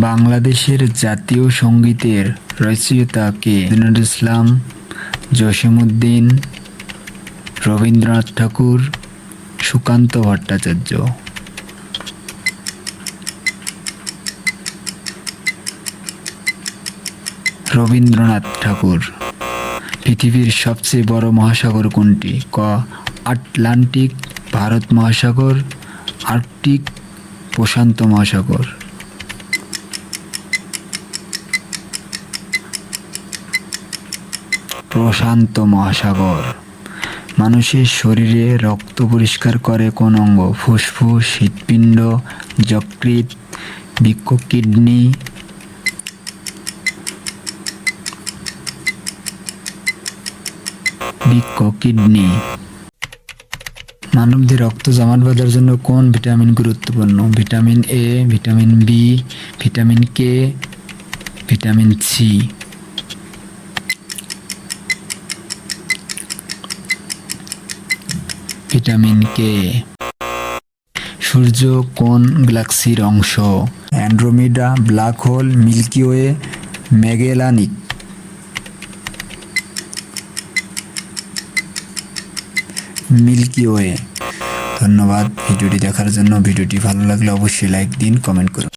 বাংলাদেশের জাতীয় সঙ্গীতের রচয়িতা কে? নজরুল ইসলাম, জসীমউদ্দিন, রবীন্দ্রনাথ ঠাকুর, সুকান্ত ভট্টাচার্য। রবীন্দ্রনাথ ঠাকুর। পৃথিবীর সবচেয়ে বড় মহাসাগর কোনটি? ক, আটলান্টিক ভারত মহাসাগর, আর্কটিক প্রশান্ত মহাসাগর। প্রশান্ত মহাসাগর। মানুষের শরীরে রক্ত পরিষ্কার করে কোন অঙ্গ, ফুসফুস, হৃৎপিণ্ড, যকৃৎ, বৃক্ক, কিডনি। বৃক্ক, কিডনি। মানবদের রক্ত জমাট বাঁধার জন্য কোন ভিটামিন গুরুত্বপূর্ণ? Vitamin A, vitamin B, vitamin K, vitamin C. Vitamin K সূর্য কোন গ্যালাক্সির অংশ? Andromeda, black hole, Milky Way Magellanic Milky Way. ধন্যবাদ ভিডিওটি দেখার জন্য। ভিডিওটি ভালো লাগলে অবশ্যই লাইক দিন, কমেন্ট করুন।